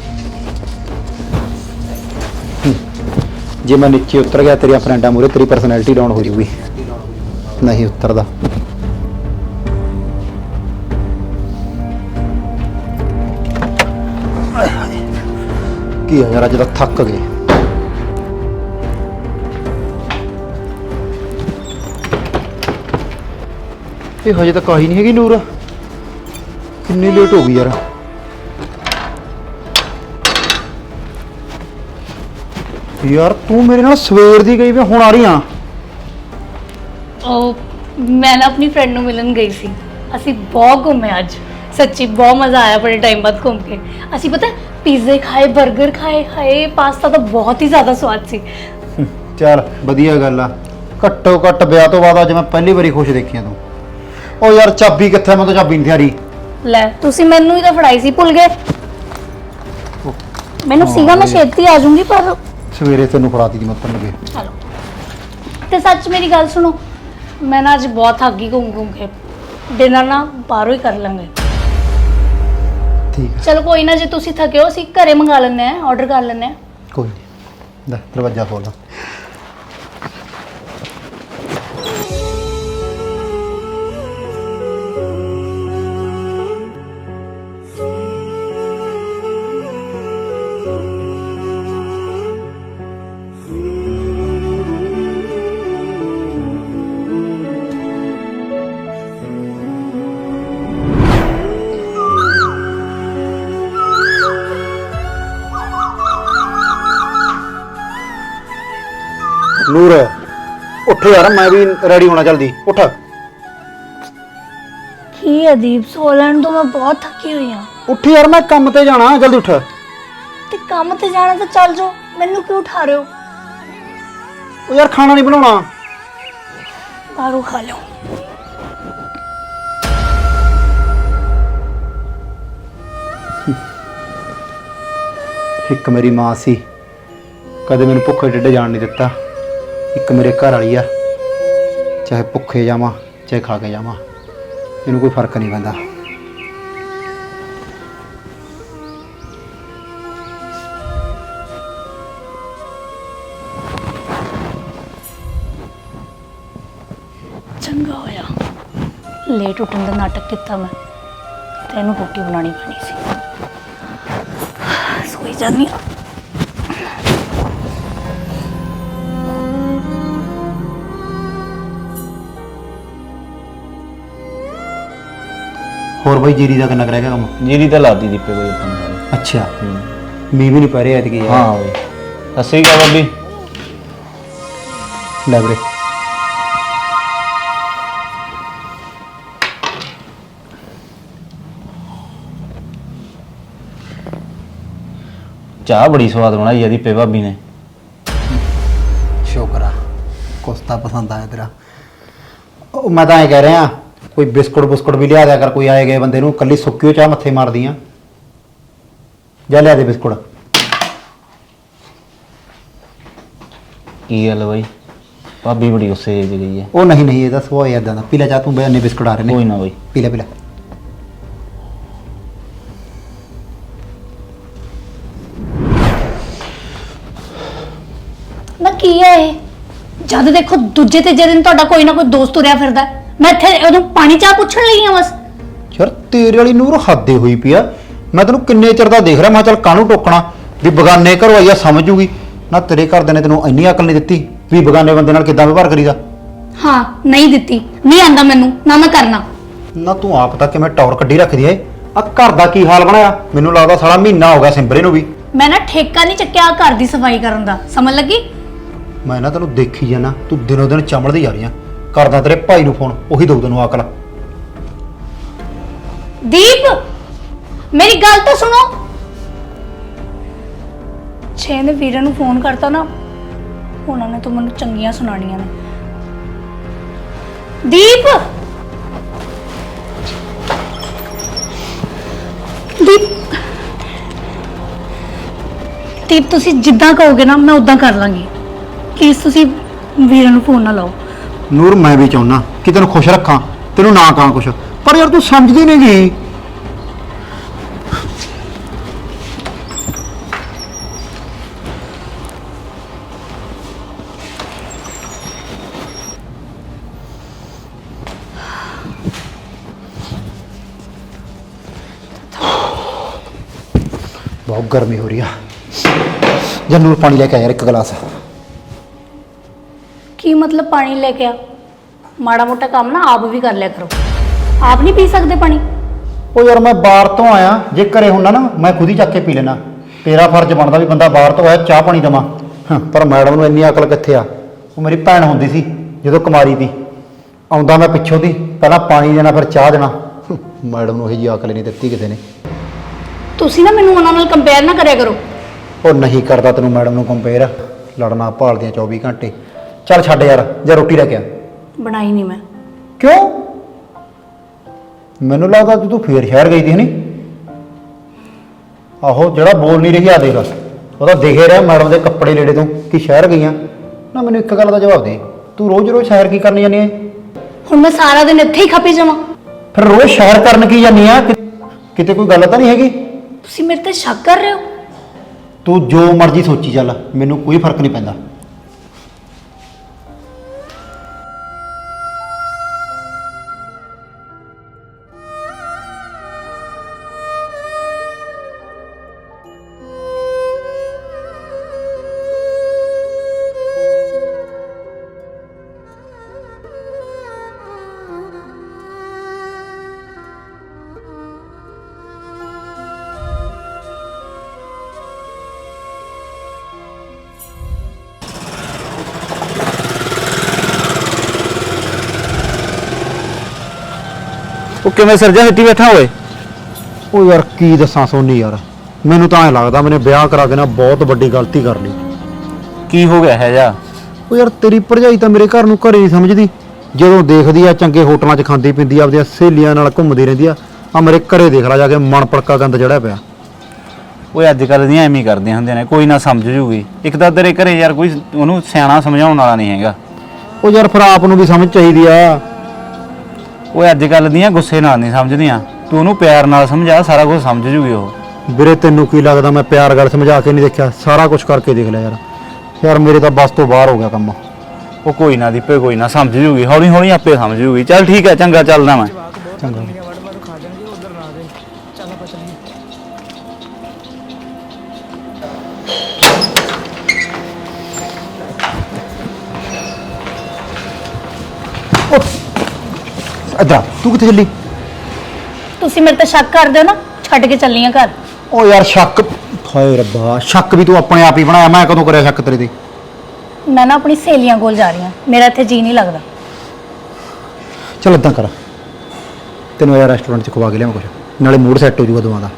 ਜੇ ਮੈਂ ਨੀਚੇ ਉਤਰ ਗਿਆ ਤੇਰੀਆਂ ਫਰੈਂਡਾਂ ਮੂਰੇ ਤੇਰੀ ਪਰਸਨੈਲਿਟੀ ਡਾਊਨ ਹੋ ਜੂਗੀ ਨਹੀਂ ਉਤਰਦਾ। ਕੀ ਆ ਯਾਰ, ਅੱਜ ਤਾਂ ਥੱਕ ਗਏ। ਇਹ ਹਜੇ ਤੱਕ ਆਈ ਨਹੀਂ ਹੈਗੀ ਨੂਰ। ਕਿੰਨੀ ਲੇਟ ਹੋ ਗਈ ਯਾਰ। ਯਾਰ, ਤੂੰ ਮੇਰੇ ਨਾਲ ਸਵੇਰ ਦੀ ਗਈ ਵੇ, ਹੁਣ ਆ ਰਹੀ ਆ। ਉਹ, ਮੈਂ ਨਾ ਆਪਣੀ ਫਰੈਂਡ ਨੂੰ ਮਿਲਣ ਗਈ ਸੀ। ਅਸੀਂ ਬਹੁਤ ਘੁੰਮੇ ਅੱਜ। ਸੱਚੀ ਬਹੁਤ ਮਜ਼ਾ ਆਇਆ ਬੜੇ ਟਾਈਮ ਬਾਅਦ ਘੁੰਮ ਕੇ। ਅਸੀਂ ਪਤਾ ਪੀਜ਼ੇ ਖਾਏ 버ਗਰ ਖਾਏ ਹਾਏ ਪਾਸਤਾ ਤਾਂ ਬਹੁਤ ਹੀ ਜ਼ਿਆਦਾ ਸਵਾਦ ਸੀ। ਚੱਲ ਵਧੀਆ ਗੱਲ ਆ। ਘੱਟੋ ਘੱਟ ਵਿਆਹ ਤੋਂ ਬਾਅਦ ਅੱਜ ਮੈਂ ਪਹਿਲੀ ਵਾਰੀ ਖੁਸ਼ ਦੇਖਿਆ ਤੂੰ। ਉਹ ਯਾਰ ਚਾਬੀ ਕਿੱਥੇ ਮੈਂ ਤਾਂ ਚਾਬੀ ਨਹੀਂ ਥਿਆਰੀ ਲੈ ਤੁਸੀਂ ਮੈਨੂੰ ਹੀ ਤਾਂ ਫੜਾਈ ਸੀ ਭੁੱਲ ਗਏ। ਮੈਨੂੰ ਸੀਗਾ ਮੈਂ ਛੇਤੀ ਆ ਜਾਊਂਗੀ ਪਰ ਸਵੇਰੇ ਤੈਨੂੰ ਫੜਾਤੀ ਦੀ ਮੱਤਨ ਲਗੇ ਚਲੋ। ਤੇ ਸੱਚ ਮੇਰੀ ਗੱਲ ਸੁਣੋ ਮੈਂ ਨਾ ਅੱਜ ਬਹੁਤ ਥੱਕ ਗਈ ਘੁੰਮ ਘੁੰਮ ਕੇ ਡਿਨਰ ਨਾ ਬਾਹਰੋਂ ਹੀ ਕਰ ਲਾਂਗੇ ਠੀਕ ਹੈ ਚਲੋ ਕੋਈ ਨਾ ਜੇ ਤੁਸੀਂ ਥਕੇ ਹੋ ਅਸੀਂ ਘਰੇ ਮੰਗਾ ਲੈਂਦੇ ਆ ਆਰਡਰ ਕਰ ਲੈਂਦੇ ਆ ਕੋਈ ਨਹੀਂ ਲੈ ਦਰਵਾਜ਼ਾ ਖੋਲ ਉੱਠ ਯਾਰ ਮੈਂ ਵੀ ਰੈਡੀ ਹੋਣਾ ਜਲਦੀ। ਉੱਠ। ਕੀ ਅਦੀਬ ਸੋਲਣ ਤੋਂ ਮੈਂ ਬਹੁਤ ਥੱਕੀ ਹੋਈ ਹਾਂ ਉੱਠ ਯਾਰ ਮੈਂ ਕੰਮ ਤੇ ਜਾਣਾ ਜਲਦੀ ਉੱਠ। ਤੇ ਕੰਮ ਤੇ ਜਾਣਾ ਤਾਂ ਚੱਲ ਜਾਓ ਮੈਨੂੰ ਕਿਉਂ ਉਠਾ ਰਹੇ ਹੋ? ਉਹ ਯਾਰ ਖਾਣਾ ਨਹੀਂ ਬਣਾਉਣਾ। ਬਾਹਰੋਂ ਖਾ ਲਓ। ਇੱਕ ਮੇਰੀ ਮਾਂ ਸੀ। ਕਦੇ ਮੈਨੂੰ ਭੁੱਖੇ ਢਿੱਡੇ ਜਾਣ ਨਹੀਂ ਦਿੱਤਾ। ਇੱਕ ਮੇਰੇ ਘਰ ਵਾਲੀ ਆ। ਚਾਹੇ ਭੁੱਖੇ ਜਾਵਾਂ, ਚਾਹੇ ਖਾ ਕੇ ਜਾਵਾਂ। ਇਹਨੂੰ ਕੋਈ ਫ਼ਰਕ ਨਹੀਂ ਪੈਂਦਾ। ਚੰਗਾ ਹੋਇਆ। ਲੇਟ ਉੱਠਣ ਦਾ ਨਾਟਕ ਕੀਤਾ ਮੈਂ। ਤੈਨੂੰ ਰੋਟੀ ਬਣਾਣੀ ਪੈਣੀ ਸੀ। ਸੋਈ ਜਾਂਦੀ ਹੋਰ ਬਾਈ ਜੀਰੀ ਦਾ ਕਿੰਨਾ ਕੁ ਰਹਿ ਗਿਆ ਕੰਮ? ਜੀਰੀ ਤਾਂ ਲਾਦੀ ਦੀਪੇ ਕੋਈ ਆਪਾਂ ਨੂੰ। ਅੱਛਾ। ਮੀਂਹ ਵੀ ਨਹੀਂ ਪੈ ਰਿਹਾ ਐਤਕੀ ਯਾਰ। ਹਾਂ ਬਈ। ਸਸਰੀ ਕਾ ਬੱਬੀ। ਲੈ ਵੀਰੇ। ਚਾਹ ਬੜੀ ਸਵਾਦ ਬਣਾਈ ਆ ਦੀਪੇ ਭਾਬੀ ਨੇ। ਸ਼ੁਕਰ ਆ। ਕੁਛ ਤਾਂ ਪਸੰਦ ਆਇਆ ਤੇਰਾ। ਉਹ ਮੈਂ ਤਾਂ ਐ ਕਹਿ ਰਿਹਾ ਕੋਈ ਬਿਸਕੁਟ ਬੁਸਕੁਟ ਵੀ ਲਿਆ ਦਿਆ ਕਰ ਕੋਈ ਆਏ ਗਏ ਬੰਦੇ ਨੂੰ ਕੱਲੀ ਸੁੱਕਿਓ ਚਾਹ ਮੱਥੇ ਮਾਰਦੀਆਂ। ਜਾ ਲਿਆ ਦੇ ਬਿਸਕੁਟ। ਕੀ ਗੱਲ ਬਾਈ? ਭਾਬੀ ਬੜੀ ਉਸੇ ਜਿਹੀ ਗਈ ਹੈ। ਉਹ ਨਹੀਂ ਨਹੀਂ ਇਹਦਾ ਸੁਭਾਅ ਹੀ ਏਦਾਂ ਦਾ। ਪੀ ਲੈ ਚਾਹ ਤੂੰ ਬੈਨੇ ਬਿਸਕੁਟ ਆ ਰਹੇ ਨੇ। ਕੋਈ ਨਾ ਬਾਈ। ਪੀ ਲੈ ਪੀ ਲੈ। ਨਾ ਕੀ ਹੈ ਇਹ? ਜਦ ਦੇਖੋ ਦੂਜੇ ਤੀਜੇ ਦਿਨ ਤੁਹਾਡਾ ਕੋਈ ਨਾ ਕੋਈ ਦੋਸਤ ਤੁਰਿਆ ਫਿਰਦਾ। ਹੈ। ਮੈਂ ਇੱਥੇ ਉਹਨੂੰ ਪਾਣੀ ਚਾਹ ਪੁੱਛਣ ਲਈ ਆ ਬਸ। ਯਾਰ ਤੇਰੇ ਵਾਲੀ ਨੂਰ ਹੱਦੇ ਹੋਈ ਪਈ ਆ। ਮੈਂ ਤੈਨੂੰ ਕਿੰਨੇ ਚਿਰ ਦਾ ਦੇਖ ਰਿਹਾ ਮੈਂ ਕਿਹਾ ਚੱਲ ਕਾਹਨੂੰ ਟੋਕਣਾ? ਵੀ ਬਗਾਨੇ ਘਰੋਂ ਆਈ ਆ ਸਮਝੂਗੀ ਨਾ ਤੇਰੇ ਘਰਦਿਆਂ ਨੇ ਤੈਨੂੰ ਇੰਨੀ ਅਕਲ ਨਹੀਂ ਦਿੱਤੀ ਵੀ ਬਗਾਨੇ ਬੰਦੇ ਨਾਲ ਕਿੱਦਾਂ ਵਿਵਹਾਰ ਕਰੀਦਾ। ਹਾਂ ਨਹੀਂ ਦਿੱਤੀ। ਨਹੀਂ ਆਂਦਾ ਮੈਨੂੰ ਨਾ ਮੈਂ ਕਰਨਾ। ਨਾ ਤੂੰ ਆਪ ਤਾਂ ਕਿਵੇਂ ਟੌਰ ਕੱਢੀ ਰੱਖਦੀ ਐ ਆ ਘਰ ਦਾ ਕੀ ਹਾਲ ਬਣਾਇਆ? ਮੈਨੂੰ ਲੱਗਦਾ ਸਾਲਾ ਮਹੀਨਾ ਹੋ ਗਿਆ ਸਿੰਬਰੇ ਨੂੰ ਵੀ। ਮੈਂ ਨਾ ਠੇਕਾ ਨਹੀਂ ਚੱਕਿਆ ਆਹ ਘਰ ਦੀ ਸਫ਼ਾਈ ਕਰਨ ਦਾ। ਸਮਝ ਲੱਗੀ? ਮੈਂ ਨਾ ਤੈਨੂੰ ਦੇਖੀ ਜਾਣਾ ਤੂੰ ਦਿਨੋ ਦਿਨ ਚਮੜਦੀ ਜਾ ਰਹੀ ਆ ਕਰਦਾ ਤੇਰੇ ਭਾਈ ਨੂੰ ਫੋਨ, ਉਹੀ ਦਊ ਤੈਨੂੰ ਅਕਲ ਦੀਪ, ਮੇਰੀ ਗੱਲ ਤਾਂ ਸੁਣੋ। ਛੇ ਨੇ ਵੀਰੇ ਨੂੰ ਫੋਨ ਕਰਤਾ ਨਾ, ਉਹਨਾਂ ਨੇ ਤਾਂ ਮੈਨੂੰ ਚੰਗੀਆਂ ਸੁਣਾਣੀਆਂ ਨੇ। ਦੀਪ! ਦੀਪ! ਦੀਪ, ਤੁਸੀਂ ਜਿੱਦਾਂ ਕਹੋਗੇ ਨਾ, ਮੈਂ ਉਦਾਂ ਕਰ ਲਾਂਗੀ। ਪਲੀਜ਼ ਤੁਸੀਂ ਵੀਰੇ ਨੂੰ ਫੋਨ ਨਾ ਲਾਓ। ਨੂਰ, ਮੈਂ ਵੀ ਚਾਹੁੰਨਾ ਕਿ ਤੈਨੂੰ ਖੁਸ਼ ਰੱਖਾਂ, ਤੈਨੂੰ ਨਾ ਕਹਾਂ ਕੁਛ। ਪਰ ਯਾਰ ਤੂੰ ਸਮਝਦੀ ਨਹੀਂ ਗਈ ਬਹੁਤ ਗਰਮੀ ਹੋ ਰਹੀ ਆ। ਜਾਂ ਨੂਰ ਪਾਣੀ ਲੈ ਕੇ ਆ ਯਾਰ ਇੱਕ ਗਲਾਸ। ਕੀ ਮਤਲਬ ਪਾਣੀ ਲੈ ਕੇ ਆ। ਮਾੜਾ ਮੋਟਾ ਕੰਮ ਨਾ ਆਪ ਵੀ ਕਰ ਲਿਆ ਕਰੋ। ਆਪ ਨਹੀਂ ਪੀ ਸਕਦੇ ਪਾਣੀ? ਉਹ ਯਾਰ ਮੈਂ ਬਾਹਰ ਤੋਂ ਆਇਆ। ਜੇ ਘਰੇ ਹੁੰਦਾ ਨਾ ਮੈਂ ਖੁਦ ਹੀ ਚੱਕ ਕੇ ਪੀ ਲੈਣਾ ਤੇਰਾ ਫਰਜ਼ ਬਣਦਾ ਵੀ ਬੰਦਾ ਬਾਹਰ ਤੋਂ ਆਇਆ ਚਾਹ ਪਾਣੀ ਦੇਵਾਂ। ਹਾਂ, ਪਰ ਮੈਡਮ ਨੂੰ ਇੰਨੀ ਅਕਲ ਕਿੱਥੇ ਆ? ਉਹ ਮੇਰੀ ਭੈਣ ਹੁੰਦੀ ਸੀ ਜਦੋਂ ਕੁਮਾਰੀ ਦੀ। ਆਉਂਦਾ ਮੈਂ ਪਿੱਛੋਂ ਦੀ ਪਹਿਲਾਂ ਪਾਣੀ ਦੇਣਾ ਫਿਰ ਚਾਹ ਦੇਣਾ। ਮੈਡਮ ਨੂੰ ਇਹ ਜੀ ਅਕਲ ਨਹੀਂ ਦਿੱਤੀ ਕਿਸੇ ਨੇ। ਤੁਸੀਂ ਨਾ ਮੈਨੂੰ ਉਹਨਾਂ ਨਾਲ ਕੰਪੇਅਰ ਨਾ ਕਰਿਆ ਕਰੋ। ਉਹ ਨਹੀਂ ਕਰਦਾ ਤੈਨੂੰ ਮੈਡਮ ਨੂੰ ਕੰਪੇਅਰ ਲੜਨਾ ਭਾਲਦੀਆਂ 24 ਘੰਟੇ। ਚੱਲ ਛੱਡ ਯਾਰ ਜਾਂ ਰੋਟੀ ਲੈ ਕੇ ਆ। ਬਣਾਈ ਨਹੀਂ ਮੈਂ। ਕਿਉਂ? ਮੈਨੂੰ ਲੱਗਦਾ ਕਿ ਤੂੰ ਫੇਰ ਸ਼ਹਿਰ ਗਈ ਸੀ ਹਨੀ? ਆਹੋ ਜਿਹੜਾ ਬੋਲ ਨਹੀਂ ਰਹੀ ਆ ਦੇਖ। ਉਹਦਾ ਦਿਖੇ ਰਿਹਾ ਮੈਡਮ ਦੇ ਕੱਪੜੇ ਲੈੜੇ ਤੋਂ ਕਿ ਸ਼ਹਿਰ ਗਈਆਂ। ਨਾ ਮੈਨੂੰ ਇੱਕ ਗੱਲ ਦਾ ਜਵਾਬ ਦੇ। ਤੂੰ ਰੋਜ਼-ਰੋਜ਼ ਸ਼ਹਿਰ ਕੀ ਕਰਨ ਜਾਂਦੀ ਹੈ ਹੁਣ ਮੈਂ ਸਾਰਾ ਦਿਨ ਇੱਥੇ ਹੀ ਖਪੀ ਜਾਵਾਂ। ਫਿਰ ਰੋਜ਼ ਸ਼ਹਿਰ ਕਰਨ ਕੀ ਜਾਂਦੀ ਆ? ਕਿਤੇ ਕੋਈ ਗੱਲ ਤਾਂ ਨਹੀਂ ਹੈਗੀ? ਤੁਸੀਂ ਮੇਰੇ ਤੇ ਸ਼ੱਕ ਕਰ ਰਹੇ ਹੋ? ਤੂੰ ਜੋ ਮਰਜ਼ੀ ਸੋਚੀ ਚੱਲ ਮੈਨੂੰ ਕੋਈ ਫ਼ਰਕ ਨਹੀਂ ਪੈਂਦਾ। ਕਿਵੇਂ ਸਰਜਾ ਹੱਟੀ ਬੈਠਾ ਹੋਏ ਉਹ ਯਾਰ ਕੀ ਦੱਸਾਂ ਸੋਨੀ ਯਾਰ। ਮੈਨੂੰ ਤਾਂ ਐ ਲੱਗਦਾ ਮੈਨੇ ਵਿਆਹ ਕਰਾ ਕੇ ਨਾ ਬਹੁਤ ਵੱਡੀ ਗਲਤੀ ਕਰ ਲਈ। ਕੀ ਹੋ ਗਿਆ ਹੈ ਜਾ ਉਹ ਯਾਰ ਤੇਰੀ ਭਰਜਾਈ ਤਾਂ ਮੇਰੇ ਘਰ ਨੂੰ ਘਰੇ ਨਹੀਂ ਸਮਝਦੀ। ਜਦੋਂ ਦੇਖਦੀ ਆ ਚੰਗੇ ਹੋਟਲਾਂ 'ਚ ਖਾਂਦੀ ਪੀਂਦੀ ਆ ਆਪਦੀਆਂ ਸਹੇਲੀਆਂ ਨਾਲ ਘੁੰਮਦੀ ਰਹਿੰਦੀ ਆ ਆ ਮੇਰੇ ਘਰੇ ਦੇਖ ਲੈ ਜਾ ਕੇ ਮਨ ਪੜਕਾ ਗੰਦ ਚੜਿਆ ਪਿਆ। ਓਏ ਅੱਜ ਕੱਲ ਦੀਆਂ ਐਵੇਂ ਹੀ ਕਰਦੀਆਂ ਹੁੰਦੀਆਂ ਨੇ ਕੋਈ ਨਾ ਸਮਝ ਜੂਗੀ। ਇੱਕ ਤਾਂ ਤੇਰੇ ਘਰੇ ਯਾਰ ਕੋਈ ਉਹਨੂੰ ਸਿਆਣਾ ਸਮਝਾਉਣ ਵਾਲਾ ਨਹੀਂ ਹੈਗਾ। ਉਹ ਯਾਰ ਫਿਰ ਆਪ ਨੂੰ ਵੀ ਸਮਝ ਚਾਹੀਦੀ ਆ। ਓਏ ਅੱਜ ਕੱਲ ਦੀਆਂ ਗੁੱਸੇ ਨਾਲ ਨਹੀਂ ਸਮਝਦੀਆਂ। ਤੂੰ ਉਹਨੂੰ ਪਿਆਰ ਨਾਲ ਸਮਝਾ ਸਾਰਾ ਕੁਝ ਸਮਝ ਜੂਗੀ ਉਹ। ਵੀਰੇ ਤੈਨੂੰ ਕੀ ਲੱਗਦਾ ਮੈਂ ਪਿਆਰ ਗੱਲ ਸਮਝਾ ਕੇ ਨਹੀਂ ਦੇਖਿਆ? ਸਾਰਾ ਕੁਝ ਕਰਕੇ ਦੇਖ ਲਿਆ ਯਾਰ। ਯਾਰ ਮੇਰੇ ਤਾਂ ਬਸ ਤੋਂ ਬਾਹਰ ਹੋ ਗਿਆ ਕੰਮ। ਉਹ ਕੋਈ ਨਾ ਦੀਪੇ ਕੋਈ ਨਾ ਸਮਝ ਜੂਗੀ। ਹੌਲੀ ਹੌਲੀ ਆਪੇ ਸਮਝ ਜੂਗੀ। ਚੱਲ ਠੀਕ ਹੈ ਚੰਗਾ ਚੱਲਦਾ ਮੈਂ। ਚੰਗਾ ਵੜ ਵੜ ਖਾ ਜਾਣਗੇ ਉਧਰ ਨਾ ਦੇ ਚੱਲ ਆਪਾਂ ਚੱਲੀਏ ਅੱਛਾ ਤੂੰ ਕਿੱਥੇ ਚੱਲੀ? ਤੁਸੀਂ ਮੇਰੇ ਤੇ ਸ਼ੱਕ ਕਰਦੇ ਹੋ ਨਾ ਛੱਡ ਕੇ ਚੱਲੀ ਆ ਘਰ। ਓ ਯਾਰ ਸ਼ੱਕ ਹਾਏ ਰੱਬਾ ਸ਼ੱਕ ਵੀ ਤੂੰ ਆਪਣੇ ਆਪ ਹੀ ਬਣਾਇਆ ਮੈਂ ਕਦੋਂ ਕਰਿਆ ਸ਼ੱਕ ਤੇਰੇ ਤੇ? ਮੈਂ ਨਾ ਆਪਣੀ ਸਹੇਲੀਆਂ ਕੋਲ ਜਾ ਰਹੀ ਹਾਂ ਮੇਰਾ ਇੱਥੇ ਜੀ ਨਹੀਂ ਲੱਗਦਾ। ਚਲ ਇਦਾਂ ਕਰ ਤੈਨੂੰ ਯਾਰ ਰੈਸਟੋਰੈਂਟ 'ਚ ਖਵਾ ਕੇ ਲਿਆਵਾਂ ਕੁਝ ਨਾਲੇ ਮੂਡ ਸੈੱਟ ਹੋ ਜਾਊਗਾ ਦੋਵਾਂ ਦਾ।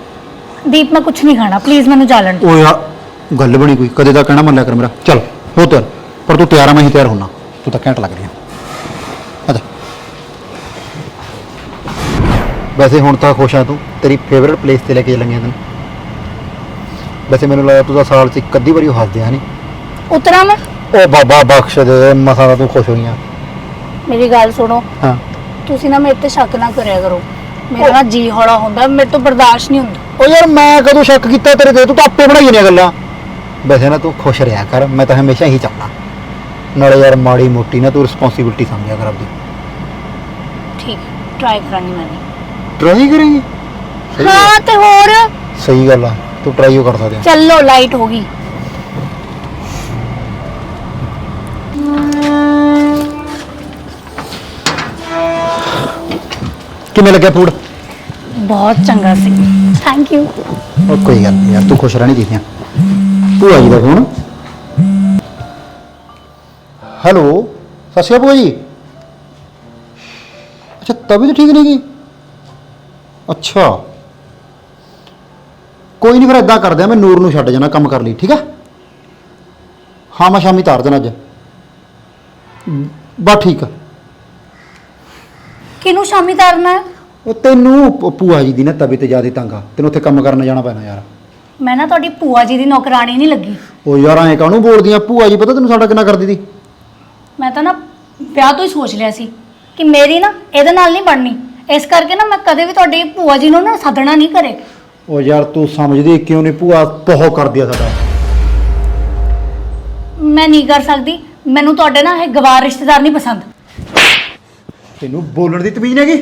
ਦੀਪ ਮੈਂ ਕੁਝ ਨਹੀਂ ਖਾਣਾ ਪਲੀਜ਼ ਮੈਨੂੰ ਜਾ ਲੈਣ ਦਿਓ। ਓ ਯਾਰ ਗੱਲ ਬਣੀ ਕੋਈ ਕਦੇ ਦਾ ਕਹਿਣਾ ਮੰਨ ਲਿਆ ਕਰ ਮੇਰਾ। ਚਲ ਹੋ ਤਿਆਰ ਪਰ ਤੂੰ ਤਿਆਰ ਆ ਮੈਂ ਹੀ ਤਿਆਰ ਹੋਣਾ ਤੂੰ ਤਾਂ ਘੈਂਟ ਲੱਗ ਰਹੀ ਆ। ਵੈਸੇ ਹੁਣ ਤਾਂ ਖੁਸ਼ ਆ ਤੂੰ। ਤੇਰੀ ਫੇਵਰਿਟ ਪਲੇਸ ਤੇ ਲੈ ਕੇ ਚੱਲਾਂਗੇ ਤੈਨੂੰ। ਵੈਸੇ ਮੈਨੂੰ ਲੱਗਦਾ ਤੂੰ ਤਾਂ ਸਾਲ 'ਚ ਇੱਕ ਅੱਧੀ ਵਾਰੀ ਉਹ ਹੱਸਦੇ ਆ ਨਹੀਂ ਉਤਰਾਂ ਮੈਂ? ਓ ਬਾਬਾ ਬਖਸ਼ ਦੇ ਮਸਾ ਦਾ ਤੂੰ ਖੁਸ਼ ਹੋਈ ਆ। ਮੇਰੀ ਗੱਲ ਸੁਣੋ। ਹਾਂ। ਤੁਸੀਂ ਨਾ ਮੇਰੇ ਤੇ ਸ਼ੱਕ ਨਾ ਕਰਿਆ ਕਰੋ। ਮੇਰਾ ਨਾ ਜੀ ਹੌਲਾ ਹੁੰਦਾ ਮੇਰੇ ਤੋਂ ਬਰਦਾਸ਼ਤ ਨਹੀਂ ਹੁੰਦਾ। ਓ ਯਾਰ ਮੈਂ ਕਦੋਂ ਸ਼ੱਕ ਕੀਤਾ ਤੇਰੇ ਤੇ? ਤੂੰ ਤਾਂ ਆਪੇ ਬਣਾਈ ਜਾਂਦੀਆਂ ਗੱਲਾਂ। ਵੈਸੇ ਨਾ ਤੂੰ ਖੁਸ਼ ਰਿਹਾ ਕਰ ਮੈਂ ਤਾਂ ਹਮੇਸ਼ਾ ਹੀ ਚਾਹਣਾ ਨਾਲੇ ਯਾਰ ਮਾੜੀ ਮੋਟੀ ਨਾ ਤੂੰ ਰਿਸਪੌਂਸਿਬਿਲਟੀ ਸਮਝਿਆ ਕਰ ਆਪਦੀ। ਠੀਕ ਟਰਾਈ ਕਰਾਂਗੀ ਮੈਂ ਵੀ। ਟਰਾਈ ਕਰੇਂਗੀ ਸਹੀ ਗੱਲ- ਹਾਂ ਤੇ ਹੋਰ ਸਹੀ ਗੱਲ ਆ ਤੂੰ ਟਰਾਈ ਉਹ ਕਰ ਸਕਦੇ ਆ ਚੱਲੋ ਲਾਈਟ ਹੋ ਗਈ ਕਿਵੇਂ ਲੱਗਿਆ ਫੂਡ ਬਹੁਤ ਚੰਗਾ ਸੀ ਥੈਂਕ ਯੂ ਉਹ ਕੋਈ ਗੱਲ ਨਹੀਂ ਯਾਰ ਤੂੰ ਖੁਸ਼ ਰਹਿਣੀ ਚਾਹੀਦੀ ਆ ਭੂਆ ਜੀ ਦਾ ਫੋਨ ਹੈਲੋ ਸਤਿ ਸ਼੍ਰੀ ਅਕਾਲ ਭੂਆ ਜੀ ਅੱਛਾ ਤਬੀਅਤ ਠੀਕ ਨਹੀਂ ਗਈ ਅੱਛਾ। ਕੋਈ ਨਹੀਂ ਫਿਰ ਇਦਾਂ ਕਰਦੇ ਆ ਮੈਂ ਨੂਰ ਨੂੰ ਛੱਡ ਜਾਣਾ ਕੰਮ ਕਰ ਲਈ ਠੀਕ ਆ? ਹਾਂ ਮੈਂ ਸ਼ਾਮੀ ਤਾਰ ਦੇਣਾ ਅੱਜ। ਬਸ ਠੀਕ ਆ। ਕਿਹਨੂੰ ਸ਼ਾਮੀ ਤਾਰਨਾ ਹੈ? ਉਹ ਤੈਨੂੰ ਭੂਆ ਜੀ ਦੀ ਨਾ ਤਬੀਅਤ ਜ਼ਿਆਦਾ ਤੰਗ ਆ। ਤੈਨੂੰ ਉੱਥੇ ਕੰਮ ਕਰਨ ਜਾਣਾ ਪੈਣਾ ਯਾਰ। ਮੈਂ ਨਾ ਤੁਹਾਡੀ ਭੂਆ ਜੀ ਦੀ ਨੌਕਰਾਨੀ ਨਹੀਂ ਲੱਗੀ। ਉਹ ਯਾਰ ਐਂ ਕਾਹਨੂੰ ਬੋਲਦੀ ਆ ਭੂਆ ਜੀ ਪਤਾ ਤੈਨੂੰ ਸਾਡਾ ਕਿੰਨਾ ਕਰਦੀ ਦੀ ਮੈਂ ਤਾਂ ਨਾ ਵਿਆਹ ਤੋਂ ਹੀ ਸੋਚ ਲਿਆ ਸੀ ਕਿ ਮੇਰੀ ਨਾ ਇਹਦੇ ਨਾਲ ਨਹੀਂ ਬਣਨੀ। ਇਸ ਕਰਕੇ ਨਾ ਮੈਂ ਕਦੇ ਵੀ ਤੁਹਾਡੀ ਭੂਆ ਜੀ ਨੂੰ ਨਾ ਸੱਦਣਾ ਨਹੀਂ ਕਰੇ ਉਹ ਯਾਰ ਤੂੰ ਸਮਝਦੀ ਕਿਉਂ ਨਹੀਂ ਭੂਆ? ਬਹੁਤ ਕਰਦੀ ਆ ਸਾਡਾ। ਮੈਂ ਨਹੀਂ ਕਰ ਸਕਦੀ। ਮੈਨੂੰ ਤੁਹਾਡੇ ਨਾ ਇਹ ਗਵਾਰ ਰਿਸ਼ਤੇਦਾਰ ਨਹੀਂ ਪਸੰਦ। ਤੈਨੂੰ ਬੋਲਣ ਦੀ ਤਮੀਜ਼ ਹੈਗੀ?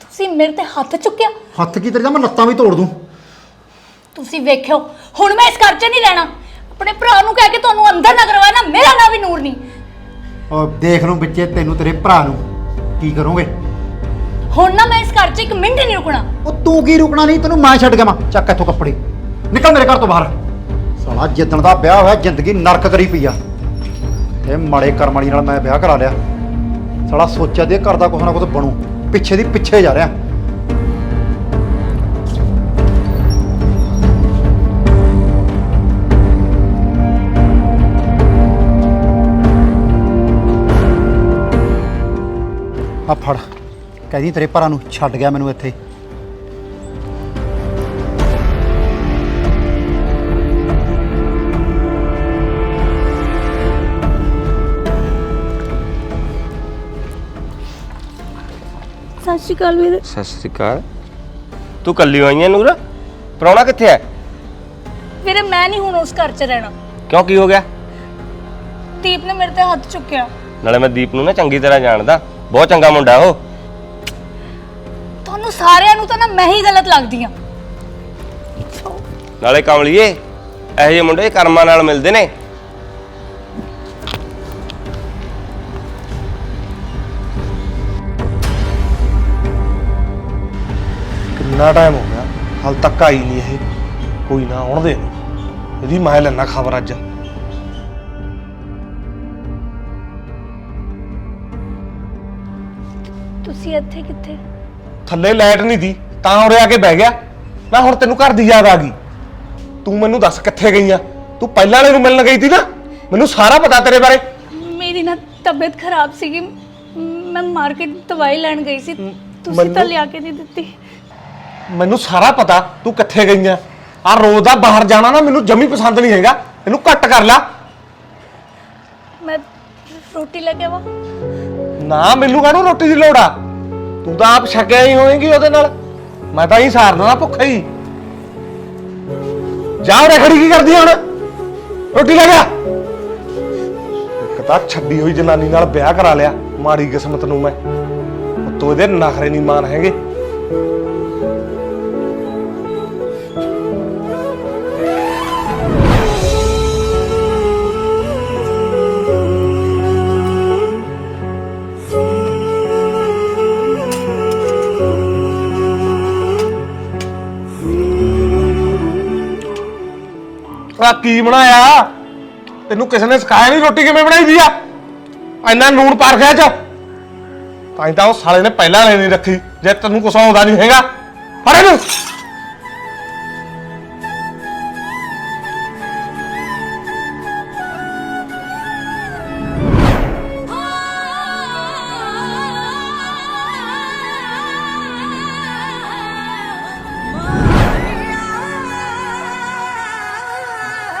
ਤੁਸੀਂ ਮੇਰੇ ਤੇ ਹੱਥ ਚੁੱਕਿਆ। ਹੱਥ ਕੀ ਤੇਰੇ ਦਾ ਮੈਂ ਲੱਤਾਂ ਵੀ ਤੋੜ ਦੂੰ। ਤੁਸੀਂ ਵੇਖਿਓ ਹੁਣ ਮੈਂ ਇਸ ਘਰ 'ਚ ਨਹੀਂ ਰਹਿਣਾ। ਆਪਣੇ ਭਰਾ ਨੂੰ ਕਹਿ ਕੇ ਤੁਹਾਨੂੰ ਅੰਦਰ ਨਾ ਕਰਵਾਇਆ ਨਾ ਮੇਰਾ ਨਾਂ ਵੀ ਨੂਰ ਨਹੀਂ। ਉਹ ਦੇਖ ਲੂੰ ਵਿੱਚੇ ਤੈਨੂੰ ਤੇਰੇ ਭਰਾ ਨੂੰ ਕੀ ਕਰੋਗੇ? ਹੁਣ ਨਾ ਮੈਂ ਇਸ ਘਰ 'ਚ ਇੱਕ ਮਿੰਟ ਨਹੀਂ ਰੁਕਣਾ। ਉਹ ਤੂੰ ਕੀ ਰੁਕਣਾ ਨਹੀਂ, ਤੈਨੂੰ ਮੈਂ ਛੱਡ ਗਿਆ ਚੱਕ ਇੱਥੋਂ ਕੱਪੜੇ। ਨਿਕਲ ਮੇਰੇ ਘਰ ਤੋਂ ਬਾਹਰ। ਸਾਲਾ, ਜਿੱਦਣ ਦਾ ਵਿਆਹ ਹੋਇਆ, ਜ਼ਿੰਦਗੀ ਨਰਕ ਕਰੀ ਪਈ ਆ। ਇਹ ਮਾੜੇ ਕਰਮ ਵਾਲੀ ਨਾਲ ਮੈਂ ਵਿਆਹ ਕਰਾ ਲਿਆ। ਸਾਲਾ, ਸੋਚਿਆ ਦੇ ਘਰ ਦਾ ਕੁਛ ਨਾ ਕੁਛ ਬਣੂ। ਪਿੱਛੇ ਦੀ ਪਿੱਛੇ ਜਾ ਰਿਹਾ। ਆ ਫੜ। ਕਹਦੀ ਤੇਰੇ ਭਰਾ ਨੂੰ ਛੱਡ ਗਿਆ ਮੈਨੂੰ ਇੱਥੇ। ਸਤਿ ਸ਼੍ਰੀ ਅਕਾਲ ਵੀਰੇ। ਸਤਿ ਸ਼੍ਰੀ ਅਕਾਲ। ਤੂੰ ਕੱਲੀ ਆਈ ਹੈ ਨੂਰ? ਪ੍ਰਾਹੁਣਾ ਕਿੱਥੇ ਹੈ ਵੀਰੇ ਮੈਂ ਨਹੀਂ ਹੁਣ ਉਸ ਘਰ 'ਚ ਰਹਿਣਾ। ਕਿਉਂ ਕੀ ਹੋ ਗਿਆ? ਦੀਪ ਨੇ ਮੇਰੇ ਤੇ ਹੱਥ ਚੁੱਕਿਆ। ਨਾਲੇ ਮੈਂ ਦੀਪ ਨੂੰ ਨਾ ਚੰਗੀ ਤਰ੍ਹਾਂ ਜਾਣਦਾ। ਬਹੁਤ ਚੰਗਾ ਮੁੰਡਾ ਉਹ। ਤੁਹਾਨੂੰ ਸਾਰਿਆਂ ਨੂੰ ਤਾਂ ਨਾ ਮੈਂ ਹੀ ਗਲਤ ਲੱਗਦੀ ਆ। ਨਾਲੇ ਕਮਲੀਏ ਇਹੋ ਜਿਹੇ ਮੁੰਡੇ ਕਰਮਾਂ ਨਾਲ ਮਿਲਦੇ ਨੇ। ਕਿੰਨਾ ਟਾਈਮ ਹੋ ਗਿਆ? ਹਾਲ ਤੱਕ ਆਈ ਨਹੀਂ ਇਹ। ਕੋਈ ਨਾ ਆਉਣ ਦੇ। ਇਹਨੂੰ। ਇਹਦੀ ਮੈਂ ਲੈਣਾ ਖਬਰ ਅੱਜ। ਤੁਸੀਂ ਇੱਥੇ ਕਿੱਥੇ? ਥੱਲੇ ਲਾਈਟ ਨਹੀਂ ਦੀ ਤਾਂ ਉਰੇ ਆ ਕੇ ਬਹਿ ਗਿਆ। ਮੈਂ ਹੁਣ ਤੈਨੂੰ ਘਰ ਦੀ ਯਾਦ ਆ ਗਈ। ਤੂੰ ਮੈਨੂੰ ਦੱਸ ਕਿੱਥੇ ਗਈ ਆ? ਤੂੰ ਪਹਿਲਾਂ ਵਾਲੇ ਨੂੰ ਮਿਲਣ ਗਈ ਸੀ ਨਾ? ਮੈਨੂੰ ਸਾਰਾ ਪਤਾ ਤੇਰੇ ਬਾਰੇ। ਮੇਰੀ ਨਾ ਤਬੀਅਤ ਖਰਾਬ ਸੀਗੀ। ਮੈਂ ਮਾਰਕੀਟ ਦਵਾਈ ਲੈਣ ਗਈ ਸੀ। ਤੁਸੀਂ ਤਾਂ ਲਿਆ ਕੇ ਨਹੀਂ ਦਿੱਤੀ। ਮੈਨੂੰ ਸਾਰਾ ਪਤਾ ਤੂੰ ਕਿੱਥੇ ਗਈ ਆ। ਆ ਰੋਜ਼ ਦਾ ਬਾਹਰ ਜਾਣਾ ਨਾ ਮੈਨੂੰ ਜਮੀ ਪਸੰਦ ਨਹੀਂ ਹੈਗਾ। ਇਹਨੂੰ ਘੱਟ ਕਰ ਲੈ। ਮੈਂ ਰੋਟੀ ਲੈ ਕੇ ਆਵਾਂ? ਨਾ ਮੈਨੂੰ ਕਾਹਨੂੰ ਰੋਟੀ ਦੀ ਲੋੜ ਆ? ਤੂੰ ਤਾਂ ਆਪ ਛਕਿਆ ਹੀ ਹੋਏਗੀ ਉਹਦੇ ਨਾਲ। ਮੈਂ ਤਾਂ ਹੀ ਸਾਰ ਦੇਣਾ ਭੁੱਖਾ ਹੀ। ਜਾ ਉਰੇ ਕੀ ਕਰਦੀ ਆ ਹੁਣ? ਰੋਟੀ ਲੈ ਗਿਆ ਇੱਕ ਤਾਂ ਛੱਡੀ ਹੋਈ ਜਨਾਨੀ ਨਾਲ ਵਿਆਹ ਕਰਾ ਲਿਆ, ਮਾੜੀ ਕਿਸਮਤ ਨੂੰ ਮੈਂ। ਤੂੰ ਇਹਦੇ ਨਖਰੇ ਨਹੀਂ ਮਾਨ ਹੈਗੇ। ਆ ਕੀ ਬਣਾਇਆ? ਤੈਨੂੰ ਕਿਸੇ ਨੇ ਸਿਖਾਇਆ ਨਹੀਂ ਰੋਟੀ ਕਿਵੇਂ ਬਣਾਈ ਦੀ ਆ? ਇੰਨਾ ਲੂਣ ਪਾਰ ਗਿਆ ਚ। ਤਾਂ ਹੀ ਤਾਂ ਉਹ ਸਾਲੇ ਨੇ ਪਹਿਲਾਂ ਵਾਲੇ ਨਹੀਂ ਰੱਖੀ, ਜੇ ਤੈਨੂੰ ਕੁਛ ਆਉਂਦਾ ਨਹੀਂ ਹੈਗਾ। ਫੜੇ ਨੂੰ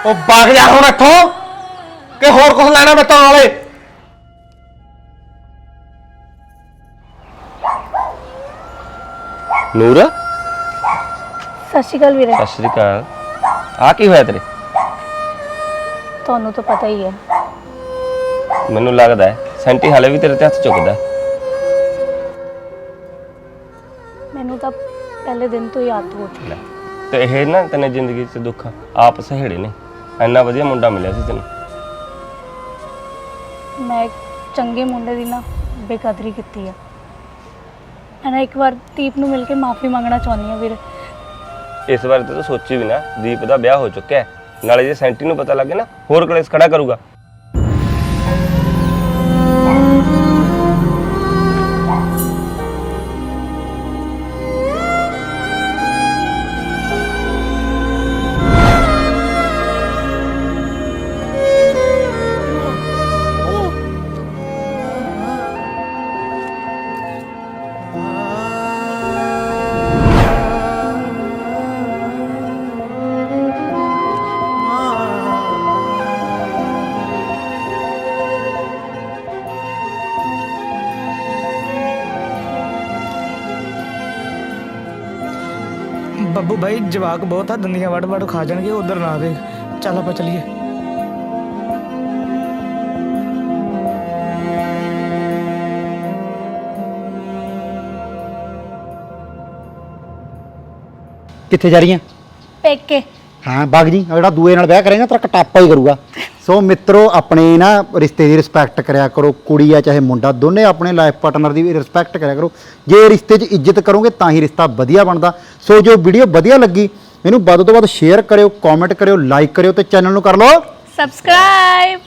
ਉਹ ਬਾਗ ਜਾ ਹੁਣ ਇੱਥੋਂ ਕਿ ਹੋਰ ਕੁਝ ਲੈਣਾ ਮੈਂ ਤਾਂ ਵਾਲੇ ਨੂਰ? ਸਤਿ ਸ਼੍ਰੀ ਅਕਾਲ ਵੀਰੇ। ਸਤਿ ਸ਼੍ਰੀ ਅਕਾਲ। ਆ ਕੀ ਹੋਇਆ ਤੇਰੇ? ਤੁਹਾਨੂੰ ਤਾਂ ਪਤਾ ਹੀ ਹੈ। ਮੈਨੂੰ ਲੱਗਦਾ ਹੈ ਸੈਂਟੀ ਹਾਲੇ ਵੀ ਤੇਰੇ ਤੇ ਹੱਥ ਚੁੱਕਦਾ ਹੈ। ਮੈਨੂੰ ਤਾਂ ਪਹਿਲੇ ਦਿਨ ਤੋਂ ਹੀ ਆਦਤ ਹੋ ਚੁੱਕੀ ਲੈ ਤੇ ਇਹ ਨਾ ਤੈਨੇ ਜ਼ਿੰਦਗੀ 'ਚ ਦੁੱਖ ਆਪ ਸਹੇੜੇ ਨੇ। ਇੰਨਾ ਵਧੀਆ ਮੁੰਡਾ ਮਿਲਿਆ ਸੀ ਤੈਨੂੰ? ਮੈਂ ਇੱਕ ਚੰਗੇ ਮੁੰਡੇ ਦੀ ਨਾ ਬੇਕਦਰੀ ਕੀਤੀ ਆ। ਮੈਂ ਇੱਕ ਵਾਰ ਦੀਪ ਨੂੰ ਮਿਲ ਕੇ ਮਾਫੀ ਮੰਗਣਾ ਚਾਹੁੰਦੀ ਆ ਵੀਰੇ। ਇਸ ਬਾਰੇ ਤਾਂ ਤੂੰ ਸੋਚੀ ਵੀ ਨਾ ਦੀਪ ਦਾ ਵਿਆਹ ਹੋ ਚੁੱਕਿਆ ਹੈ। ਨਾਲੇ ਜੇ ਸੈਂਟੀ ਨੂੰ ਪਤਾ ਲੱਗੇ ਨਾ ਹੋਰ ਕਲੇਸ਼ ਖੜਾ ਕਰੂਗਾ। ਬੱਬੂ ਭਾਈ ਜਵਾਕ ਬਹੁਤ ਆ ਦੰਦੀਆਂ ਵੱਡ ਵੱਡ ਖਾ ਜਾਣਗੇ ਉਧਰ ਨਾ ਦੇਖ। ਚੱਲ ਆਪਾਂ ਚੱਲੀਏ। ਕਿੱਥੇ ਜਾ ਰਹੀਆਂ? ਪੇਕੇ। ਹਾਂ ਬਾਗ ਜੀ ਆਹ ਜਿਹੜਾ ਦੂਏ ਨਾਲ ਵਿਆਹ ਕਰੇਗਾ ਤੇਰਾ ਕਟਾਪਾ ਹੀ ਕਰੂਗਾ। ਸੋ ਮਿੱਤਰੋ, ਆਪਣੇ ਨਾ ਰਿਸ਼ਤੇ ਦੀ ਰਿਸਪੈਕਟ ਕਰਿਆ ਕਰੋ ਕੁੜੀ ਆ ਚਾਹੇ ਮੁੰਡਾ, ਦੋਨੇ ਆਪਣੇ ਲਾਈਫ ਪਾਰਟਨਰ ਦੀ ਰਿਸਪੈਕਟ ਕਰਿਆ ਕਰੋ। ਜੇ ਰਿਸ਼ਤੇ 'ਚ ਇੱਜ਼ਤ ਕਰੋਗੇ, ਤਾਂ ਹੀ ਰਿਸ਼ਤਾ ਵਧੀਆ ਬਣਦਾ। ਸੋ ਜੋ ਵੀਡੀਓ ਵਧੀਆ ਲੱਗੀ, ਇਹਨੂੰ ਵੱਧ ਤੋਂ ਵੱਧ ਸ਼ੇਅਰ ਕਰਿਓ ਕਮੈਂਟ ਕਰਿਓ ਲਾਈਕ ਕਰਿਓ ਤੇ ਚੈਨਲ ਨੂੰ ਕਰ ਲਓ। ਸਬਸਕ੍ਰਾਈਬ